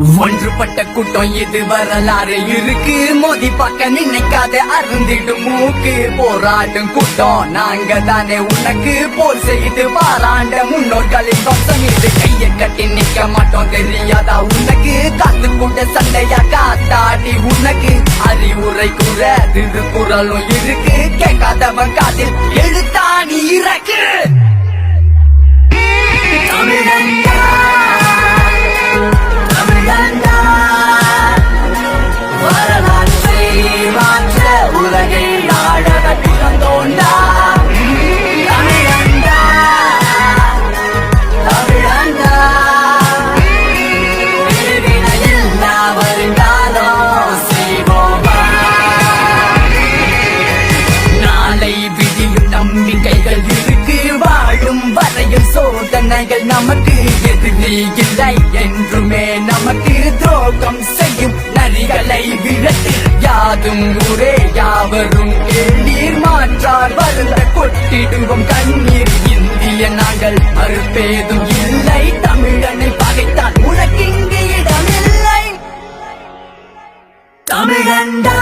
ஒன்றுபட்ட கூட்டம் இது வரலாறு இருக்கு. மோதி பார்க்க நினைக்காத அருந்திடும் மூக்கு. போராடும் கூட்டம் நாங்க தானே உனக்கு. போர் செய்து பாராண்ட முன்னோர்களின் வம்சம் இது. கைய கட்டி நிக்க மாட்டோம் தெரியாதா உனக்கு? காத்து கொண்ட சண்டையா காத்தாடி உனக்கு? அறிவுரை கூற திருக்குறளும் இருக்கு. கேட்காதவன் காதில் எழுத்து நம்பிக்கைகள் இருக்கு வாழும் வரையும் சோதனைகள் நமக்கு எதிரி இல்லை என்றுமே நமக்கு துரோகம் செய்யும் நரிகளை விழத்து யாதும் ஊரே யாவரும் கேளீர் மாற்றார் வருந்த கொட்டிடுவோம் கண்ணீர். இந்திய நாங்கள் மறுப்பேதும் இல்லை. தமிழனை பகைத்தான் உனக்கு உனக்கிங்கு இடமில்லை. தமிழண்டா